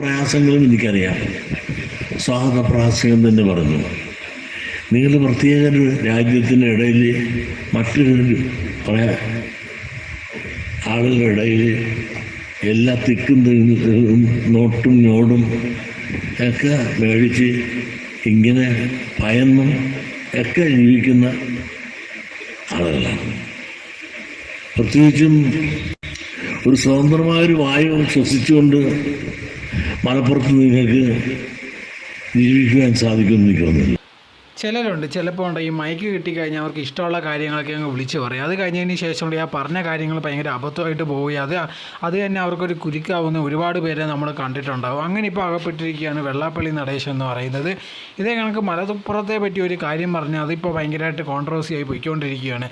പ്രയാസങ്ങളും എനിക്കറിയാം. സ്വാഗത പ്രാസംഗം തന്നെ പറഞ്ഞു. നിങ്ങൾ പ്രത്യേക രാജ്യത്തിന്റെ ഇടയിൽ മറ്റൊരു പറയാ ആളുകളുടെ ഇടയിൽ എല്ലാ തിക്കും തിരിഞ്ഞും നോട്ടും ഞോടും ഒക്കെ മേടിച്ച് ഇങ്ങനെ ഭയന്നും ഒക്കെ ജീവിക്കുന്ന ആളുകളാണ്. പ്രത്യേകിച്ചും ഒരു സ്വതന്ത്രമായൊരു വായു ശ്വസിച്ചുകൊണ്ട് മലപ്പുറത്ത് നിങ്ങൾക്ക് ജീവിക്കുവാൻ സാധിക്കുമെന്ന് എനിക്ക് തോന്നുന്നില്ല ചിലരുണ്ട് ചിലപ്പോൾ ഉണ്ട് ഈ മൈക്ക് കിട്ടിക്കഴിഞ്ഞാൽ അവർക്ക് ഇഷ്ടമുള്ള കാര്യങ്ങളൊക്കെ അങ്ങ് വിളിച്ച് പറയും. അത് കഴിഞ്ഞതിന് ശേഷമുള്ള ആ പറഞ്ഞ കാര്യങ്ങൾ ഭയങ്കര അബദ്ധമായിട്ട് പോവുകയും അത് അത് തന്നെ അവർക്കൊരു കുരുക്കാവുന്ന ഒരുപാട് പേരെ നമ്മൾ കണ്ടിട്ടുണ്ടാവും. അങ്ങനെ ഇപ്പോൾ അകപ്പെട്ടിരിക്കുകയാണ് വെള്ളാപ്പള്ളി നടേശൻ എന്ന് പറയുന്നത്. ഇതേ കണക്ക് മലപ്പുറത്തെ പറ്റി ഒരു കാര്യം പറഞ്ഞാൽ അതിപ്പോൾ ഭയങ്കരമായിട്ട് കോൺട്രവേഴ്സി ആയി പോയിക്കൊണ്ടിരിക്കുകയാണ്.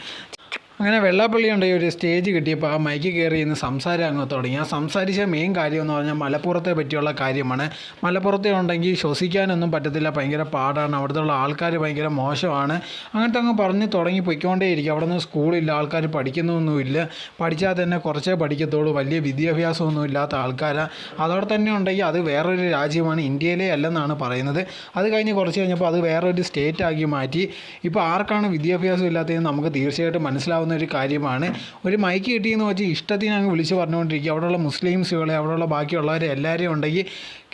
അങ്ങനെ വെള്ളാപ്പള്ളി ഈ ഒരു സ്റ്റേജ് കിട്ടിയപ്പോൾ ആ മൈക്ക് കയറി ഇന്ന് സംസാരം അങ്ങ് തുടങ്ങി. ആ സംസാരിച്ച മെയിൻ കാര്യം എന്ന് പറഞ്ഞാൽ മലപ്പുറത്തെ പറ്റിയുള്ള കാര്യമാണ്. മലപ്പുറത്തെ ഉണ്ടെങ്കിൽ ശ്വസിക്കാനൊന്നും പറ്റത്തില്ല ഭയങ്കര പാടാണ്. അവിടുത്തെ ഉള്ള ആൾക്കാർ ഭയങ്കര മോശമാണ്. അങ്ങനത്തെ അങ്ങ് പറഞ്ഞ് തുടങ്ങി പൊയ്ക്കൊണ്ടേയിരിക്കും അവിടെ നിന്ന് സ്കൂളില്ല ആൾക്കാർ പഠിക്കുന്നൊന്നുമില്ല പഠിച്ചാൽ തന്നെ കുറച്ചേ പഠിക്കത്തുള്ളൂ. വലിയ വിദ്യാഭ്യാസമൊന്നും ഇല്ലാത്ത ആൾക്കാരാണ് അതോടെ തന്നെ ഉണ്ടെങ്കിൽ അത് വേറൊരു രാജ്യമാണ്. ഇന്ത്യയിലെ അല്ലെന്നാണ് പറയുന്നത്. അത് കഴിഞ്ഞ് കുറച്ച് കഴിഞ്ഞപ്പോൾ അത് വേറൊരു സ്റ്റേറ്റ് ആക്കി മാറ്റി. ഇപ്പോൾ ആർക്കാണ് വിദ്യാഭ്യാസം ഇല്ലാത്തതെന്ന് നമുക്ക് തീർച്ചയായിട്ടും മനസ്സിലാവുന്ന ഒരു കാര്യമാണ്. ഒരു മൈക്ക് കിട്ടിയെന്ന് വെച്ചാൽ ഇഷ്ടത്തിന് അങ്ങ് വിളിച്ച് പറഞ്ഞുകൊണ്ടിരിക്കുക അവിടെയുള്ള മുസ്ലിംസുകളെ അവിടെയുള്ള ബാക്കിയുള്ളവരെ എല്ലാവരെയും ഉണ്ടെങ്കിൽ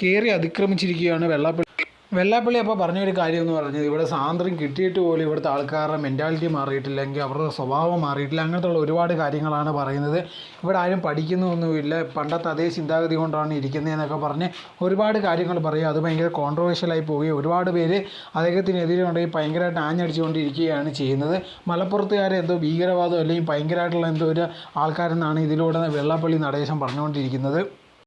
കയറി അതിക്രമിച്ചിരിക്കുകയാണ് വെള്ളാപ്പള്ളി വെള്ളാപ്പള്ളി അപ്പോൾ പറഞ്ഞൊരു കാര്യം എന്ന് പറഞ്ഞത് ഇവിടെ സ്വാതന്ത്ര്യം കിട്ടിയിട്ട് പോലും ഇവിടുത്തെ ആൾക്കാരുടെ മെന്റാലിറ്റി മാറിയിട്ടില്ലെങ്കിൽ അവരുടെ സ്വഭാവം മാറിയിട്ടില്ല. അങ്ങനത്തെ ഉള്ള ഒരുപാട് കാര്യങ്ങളാണ് പറയുന്നത്. ഇവിടെ ആരും പഠിക്കുന്നൊന്നുമില്ല. പണ്ടത്തെ അതേ ചിന്താഗതി കൊണ്ടാണ് ഇരിക്കുന്നതെന്നൊക്കെ പറഞ്ഞ് ഒരുപാട് കാര്യങ്ങൾ പറയും അത് ഭയങ്കര കോൺട്രവേഴ്ഷ്യലായി പോവുകയും ഒരുപാട് പേര് അദ്ദേഹത്തിനെതിരെ ഉണ്ടെങ്കിൽ ഭയങ്കരമായിട്ട് ആഞ്ഞടിച്ചുകൊണ്ടിരിക്കുകയാണ് ചെയ്യുന്നത്. മലപ്പുറത്തുകാരെ എന്തോ ഭീകരവാദം അല്ലെങ്കിൽ ഭയങ്കരമായിട്ടുള്ള എന്തോ ഒരു ആൾക്കാരെന്നാണ് ഇതിലൂടെ വെള്ളാപ്പള്ളി നടേശം പറഞ്ഞുകൊണ്ടിരിക്കുന്നത്.